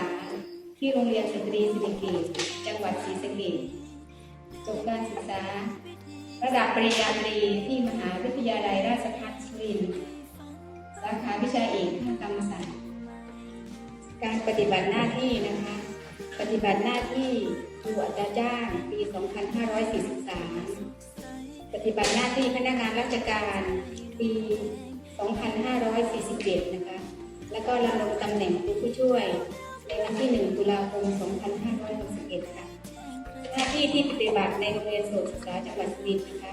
าที่โรงเรียนสตรีสิริเกตจังหวัดศรีสะเกษจบการศึกษา ระดับปริญญาตรีที่มหาวิทยาลัยราชภัฏสุรินทร์สาขาวิชาเอกทางกรรมศาสตร์ การปฏิบัติหน้าที่นะคะ ปฏิบัติหน้าที่อยู่อัตราจ้างปี 2543 ปฏิบัติหน้าที่พนักงานราชการปี 2547 นะคะ แล้วก็ดำรงตำแหน่งครูผู้ช่วย วันที่ 1 ตุลาคม 2561 ค่ะ หน้าที่ที่ปฏิบัติในโรงเรียนโสตศึกษาจังหวัดสุรินทร์นะคะ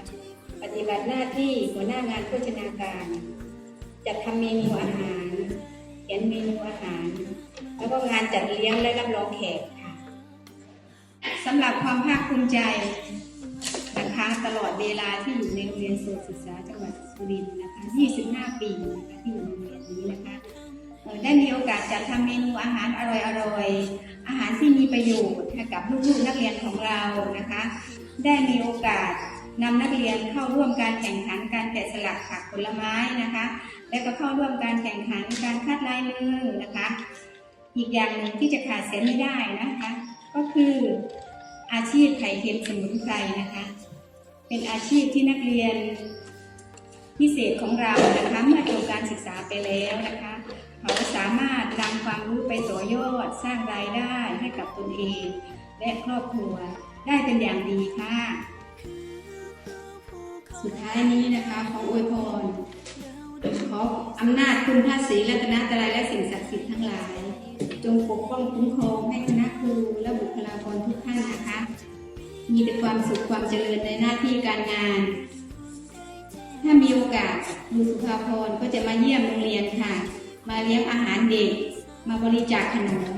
ปฏิบัติหน้าที่หัวหน้างานโภชนาการ จัดทำเมนูอาหาร เขียนเมนูอาหาร แล้วก็งานจัดเลี้ยงและรับรองแขกค่ะสำหรับความภาคภูมิใจนะคะตลอดเวลาที่อยู่ในโรงเรียนโสตศึกษาจังหวัดสุรินทร์นะคะ 25 ปีนะคะที่อยู่ในโรงเรียนนี้นะคะ ได้มีโอกาสจัดทำเมนูอาหารอร่อยๆ อาหารที่มีประโยชน์ให้กับลูกๆนักเรียนของเรานะคะ ได้มีโอกาสนำนักเรียนเข้าร่วมการแข่งขันการแกะสลักผักผลไม้นะคะ และก็เข้าร่วมการแข่งขันการคัดลายมือนะคะ อีกอย่างหนึ่งที่จะขาดเสียไม่ได้นะคะ ก็คืออาชีพไข่เค็มสมุนไพรนะคะ เป็นอาชีพที่นักเรียนพิเศษของเรานะคะเมื่อจบการศึกษาไปแล้วนะคะ เขาสามารถนำความรู้ไปต่อยอดสร้างรายได้ให้กับตนเอง และครอบครัวได้เป็นอย่างดีค่ะ สุดท้ายนี้นะคะขออวยพรขออำนาจคุณพระศรีรัตนตรัยและสิ่งศักดิ์สิทธิ์ทั้งหลาย จงปกป้องคุ้มครองให้คณะครูและบุคลากรทุกท่านนะคะ มีแต่ความสุขความเจริญในหน้าที่การงาน ถ้ามีโอกาสครูสุภาพรก็จะมาเยี่ยมโรงเรียนค่ะ มาเลี้ยงอาหารเด็ก มาบริจาคขนม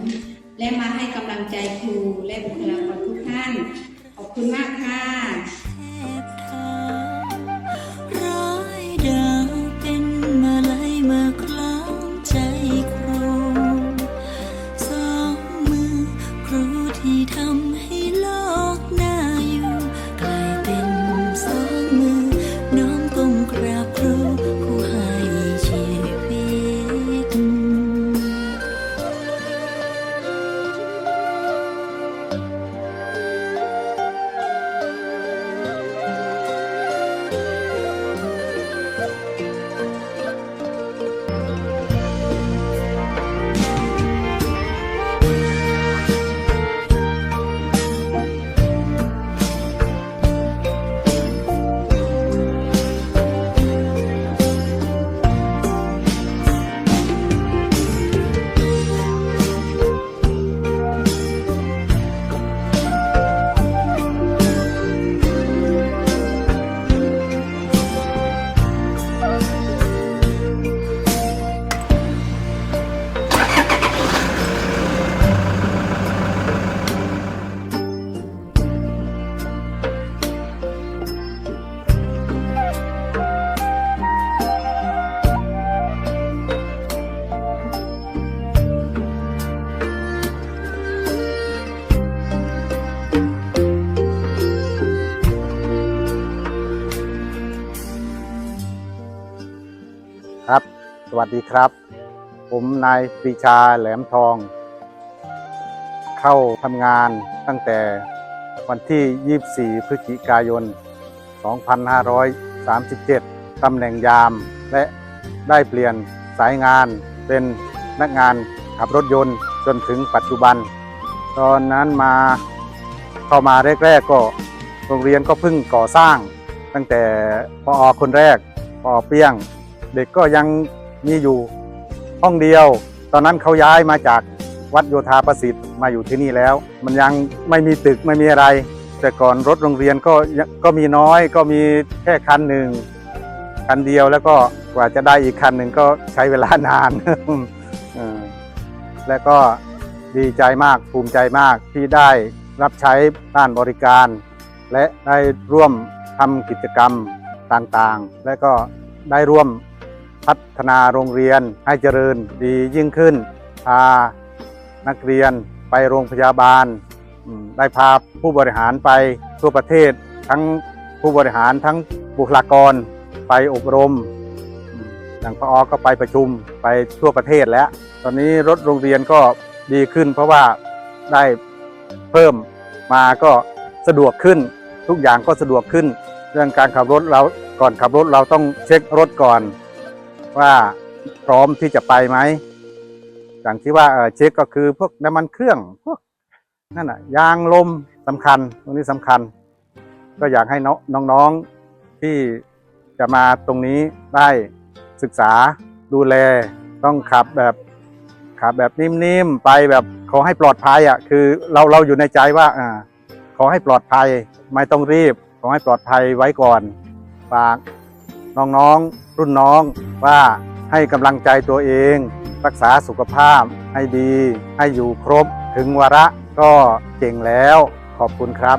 และมาให้กำลังใจครูและบุคลากรทุกท่าน ขอบคุณมากค่ะ สวัสดีครับ ผมนายปรีชาแหลมทอง เข้าทำงานตั้งแต่วันที่ 24 พฤศจิกายน 2537 ตำแหน่งยามและได้เปลี่ยนสายงานเป็นนักงานขับรถยนต์จนถึงปัจจุบัน ตอนนั้นมาเข้ามาแรกๆก็โรงเรียนก็เพิ่งก่อสร้าง ตั้งแต่พออคนแรกพอเปี้ยง เด็กก็ยัง มีอยู่ห้องเดียว ตอนนั้นเขาย้ายมาจากวัดโยธาประสิทธิ์มาอยู่ที่นี่แล้ว มันยังไม่มีตึกไม่มีอะไร แต่ก่อนรถโรงเรียนก็ก็มีน้อยก็มีแค่คันหนึ่งคันเดียวแล้วก็กว่าจะได้อีกคันหนึ่งก็ใช้เวลานานแล้วก็ดีใจมากภูมิใจมากที่ได้รับใช้ด้านบริการ และได้ร่วมทำกิจกรรมต่างๆ และก็ได้ร่วม พัฒนาโรงเรียนให้เจริญดียิ่งขึ้น พานักเรียนไปโรงพยาบาล ได้พาผู้บริหารไปทั่วประเทศ ทั้งผู้บริหารทั้งบุคลากรไปอบรม อย่างพอก็ไปประชุมไปทั่วประเทศแล้ว ตอนนี้รถโรงเรียนก็ดีขึ้น เพราะว่าได้เพิ่มมาก็สะดวกขึ้น ทุกอย่างก็สะดวกขึ้น เรื่องการขับรถเราก่อนขับรถเราต้องเช็ครถก่อน ว่าพร้อมที่จะไปไหมอย่างที่ว่าเช็คก็คือพวกน้ำมันเครื่องพวกนั่นน่ะยางลมสำคัญตรงนี้สำคัญ ก็อยากให้น้องน้องๆที่จะมาตรงนี้ได้ศึกษาดูแลต้องขับแบบขับแบบนิ่มๆไปแบบขอให้ปลอดภัยอะคือเราเราอยู่ในใจว่าอ่าขอให้ปลอดภัยไม่ต้องรีบ ขอให้ปลอดภัยไว้ก่อนฝากน้องๆ รุ่นน้องว่าให้กำลังใจตัวเอง รักษาสุขภาพให้ดี ให้อยู่ครบถึงวาระก็เก่งแล้วขอบคุณครับ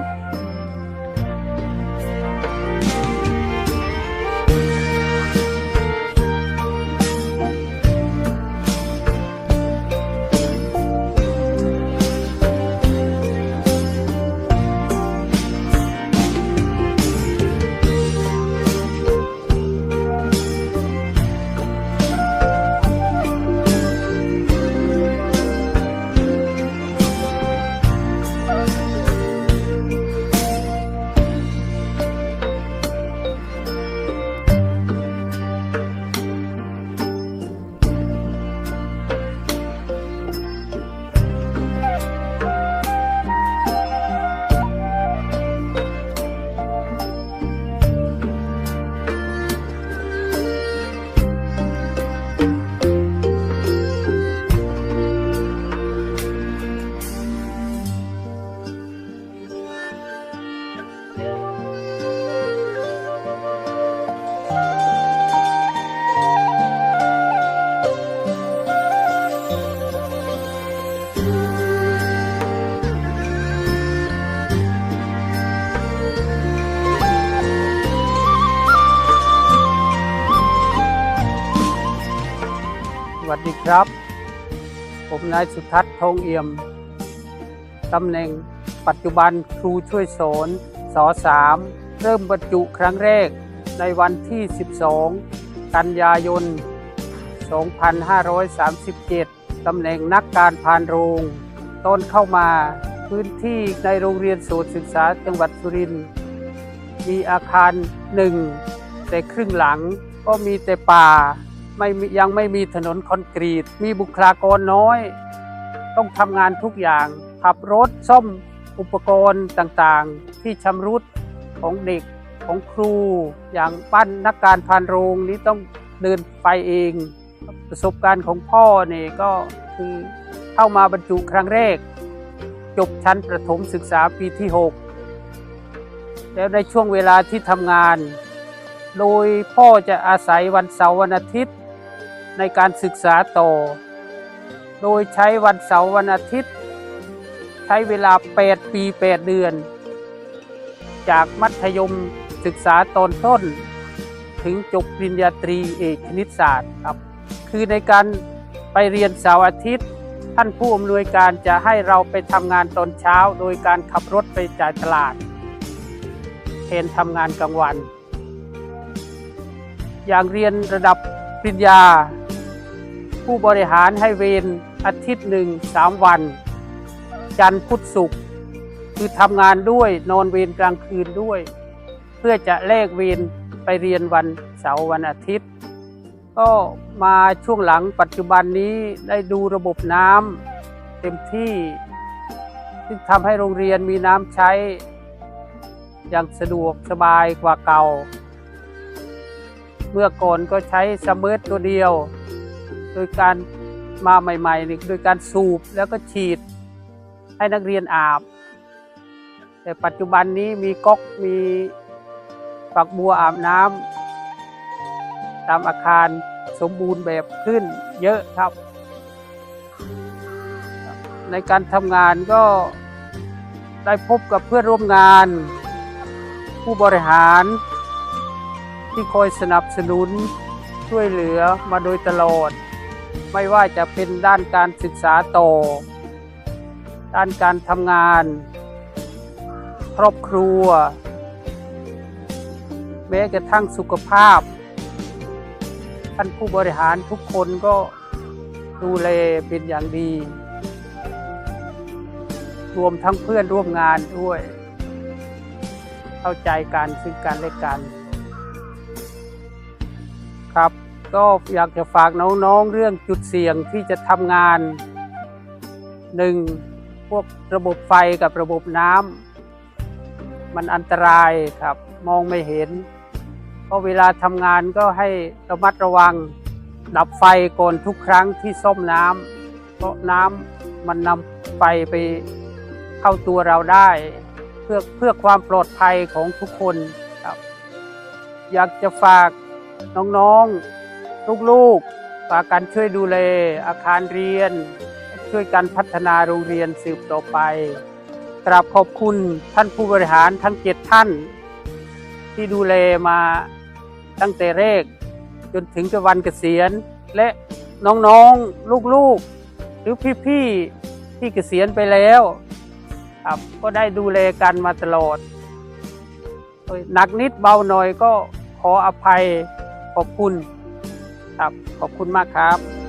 ดีครับ ผมนายสุทัศน์ทองเอี่ยม ตำแหน่งปัจจุบันครูช่วยสอนสอสามเริ่มบรรจุครั้งแรกในวันที่ 12 กันยายน 2537 ตำแหน่งนักการพานโรงตอนเข้ามาพื้นที่ในโรงเรียนโสตรศึกษาจังหวัดสุรินทร์มีอาคารหนึ่งแต่ครึ่งหลังก็มีแต่ป่า ไม่ยังไม่มีถนนคอนกรีต มีบุคลากรน้อย ต้องทำงานทุกอย่าง ขับรถซ่อมอุปกรณ์ต่างๆ ที่ชำรุดของเด็กของครู อย่างปั้นนักการพานโรงนี้ต้องเดินไปเอง ประสบการณ์ของพ่อเนี่ยก็คือเข้ามาบรรจุครั้งแรก จบชั้นประถมศึกษาปีที่ 6 แล้วในช่วงเวลาที่ทำงาน โดยพ่อจะอาศัยวันเสาร์วันอาทิตย์ ในการศึกษาต่อ โดยใช้วันเสาร์วันอาทิตย์ ใช้เวลา 8 ปี 8 เดือน จากมัธยมศึกษาตอนต้น ถึงจบปริญญาตรีเอกคณิตศาสตร์ครับ คือในการไปเรียนเสาร์อาทิตย์ ท่านผู้อำนวยการจะให้เราไปทำงานตอนเช้า โดยการขับรถไปจ่ายตลาดแทนทำงานกลางวัน อย่างเรียนระดับปริญญา ผู้บริหารให้เวรอาทิตย์หนึ่งสามวัน จันทร์พุธศุกร์คือทำงานด้วยนอนเวรกลางคืนด้วย เพื่อจะแลกเวรไปเรียนวันเสาร์วันอาทิตย์ ก็มาช่วงหลังปัจจุบันนี้ได้ดูระบบน้ำเต็มที่ซึ่งทำให้โรงเรียนมีน้ำใช้อย่างสะดวกสบายกว่าเก่า เมื่อก่อนก็ใช้สเมิร์ตัวเดียว โดยการมาใหม่ๆนี่โดยการสูบแล้วก็ฉีดให้นักเรียนอาบ แต่ปัจจุบันนี้มีก๊อกมีฝักบัวอาบน้ำตามอาคารสมบูรณ์แบบขึ้นเยอะครับ ในการทำงานก็ได้พบกับเพื่อนร่วมงาน ผู้บริหารที่คอยสนับสนุนช่วยเหลือมาโดยตลอด ไม่ว่าจะเป็นด้านการศึกษาต่อ ด้านการทำงาน ครอบครัว แม้กระทั่งสุขภาพ ท่านผู้บริหารทุกคนก็ดูแลเป็นอย่างดี รวมทั้งเพื่อนร่วมงานด้วย เข้าใจกันซึ่งกันและกันครับ ก็อยากจะฝากน้องๆเรื่องจุดเสี่ยงที่จะทำงานหนึ่งพวกระบบไฟกับระบบน้ำมันอันตรายครับ มองไม่เห็นเพราะเวลาทำงานก็ให้ระมัดระวังดับไฟก่อนทุกครั้งที่ซ่อมน้ำเพราะน้ำมันนำไฟไปเข้าตัวเราได้ เพื่อเพื่อความปลอดภัยของทุกคนครับ อยากจะฝากน้องๆ ลูกๆฝากกันช่วยดูแลอาคารเรียน ช่วยกันพัฒนาโรงเรียนสืบต่อไป กราบขอบคุณท่านผู้บริหารทั้งเจ็ดท่าน ที่ดูแลมาตั้งแต่แรก จนถึงจะวันเกษียณ และน้องๆลูกๆ หรือพี่ๆที่เกษียณไปแล้วครับก็ได้ดูแลกันมาตลอดหนักนิดเบาหน่อยก็ขออภัยขอบคุณ ครับ ขอบคุณมากครับ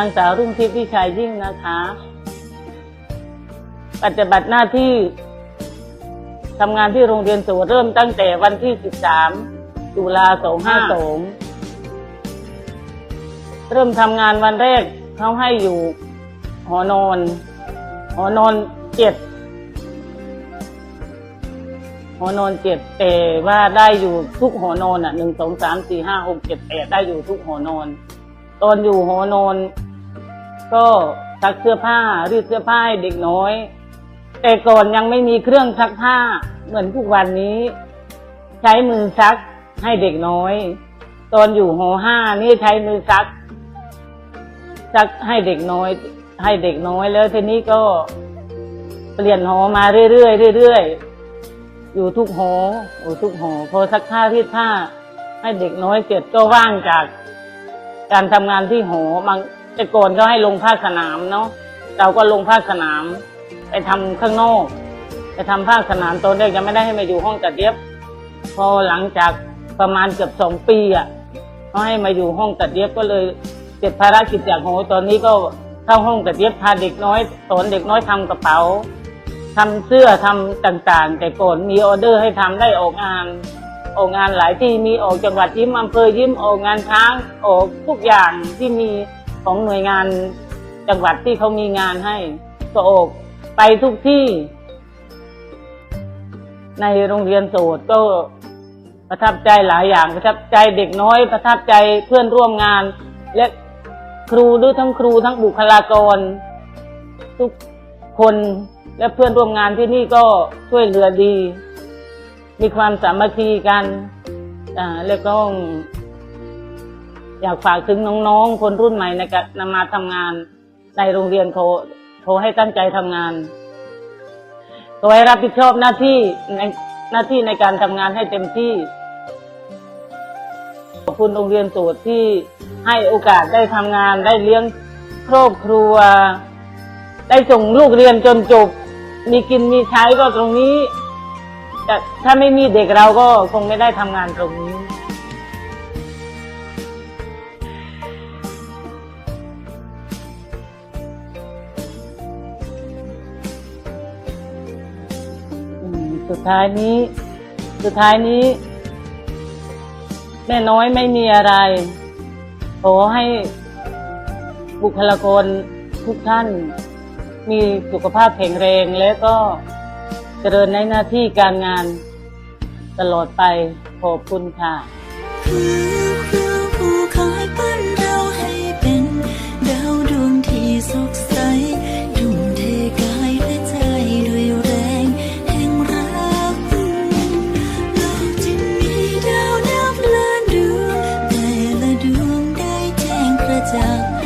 างสาวรุ่งทิพย์วิชัยยิ่งนะคะ ปฏิบัติหน้าที่ทำงานที่โรงเรียนสูเริ่มตั้งแต่วันที่ 13 ตุลา2552 เริ่มทำงานวันแรกเขาให้อยู่หอนอน หอนอนเจ็ดหอนอนเจ็ดแต่ว่าได้อยู่ทุกหอนอนอะหนึ่งสองสามสี่ห้าหกเจ็ดแปดได้อยู่ทุกหอนอน ตอนอยู่หอนอน ก็ซักเสื้อผ้ารีดเสื้อผ้าให้เด็กน้อย แต่ก่อนยังไม่มีเครื่องซักผ้าเหมือนทุกวันนี้ ใช้มือซักให้เด็กน้อย ตอนอยู่หอห้านี่ใช้มือซัก ซักให้เด็กน้อย ให้เด็กน้อยแล้วทีนี้ก็เปลี่ยนหอมาเรื่อยๆเรื่อยๆอยู่ทุกหออยู่ทุกหอพอซักผ้ารีดผ้า ให้เด็กน้อยเสร็จก็ว่างจาก การทำงานที่หอบาง แต่ก่อนก็ให้ลงภาคสนามเนาะเราก็ลงภาคสนาม ไปทำข้างนอก ไปทำภาคสนามตอนแรกยังไม่ได้ให้มาอยู่ห้องตัดเย็บ พอหลังจากประมาณเกือบสองปีอะเขาให้มาอยู่ห้องตัดเย็บก็เลยเสร็จภารกิจจากโหตอนนี้ก็เข้าห้องตัดเย็บพาเด็กน้อยสอนเด็กน้อยทำกระเป๋าทำเสื้อทำต่างๆ แต่ก่อนมีออเดอร์ให้ทำได้ออกงานออกงานหลายที่มีออกจังหวัดยิ้มอำเภอยิ้มออกงานช้างออกทุกอย่างที่มี ของหน่วยงานจังหวัดที่เขามีงานให้ก็อกไปทุกที่ ในโรงเรียนโสดก็ประทับใจหลายอย่างประทับใจเด็กน้อย ประทับใจเพื่อนร่วมงาน และครูด้วยทั้งครูทั้งบุคลากร ทุกคนและเพื่อนร่วมงานที่นี่ก็ช่วยเหลือดี มีความสามัคคีกัน อ่าแล้วก็ อยากฝากถึงน้องๆ คนรุ่นใหม่ในการนำมาทำงานในโรงเรียนโทรโทรให้ตั้งใจทำงานโดยรับผิดชอบหน้าที่ในหน้าที่ในการทำงานให้เต็มที่ ขอบคุณโรงเรียนโสูตรที่ให้โอกาสได้ทำงานได้เลี้ยงครอบครัว ได้ส่งลูกเรียนจนจบ มีกินมีใช้ก็ตรงนี้ แต่ถ้าไม่มีเด็กเราก็คงไม่ได้ทำงานตรงนี้ สุดท้ายนี้ สุดท้ายนี้ แม่น้อยไม่มีอะไร ขอให้บุคลากรทุกท่าน มีสุขภาพแข็งแรงและก็เจริญในหน้าที่การงานตลอดไปขอบคุณค่ะ จ้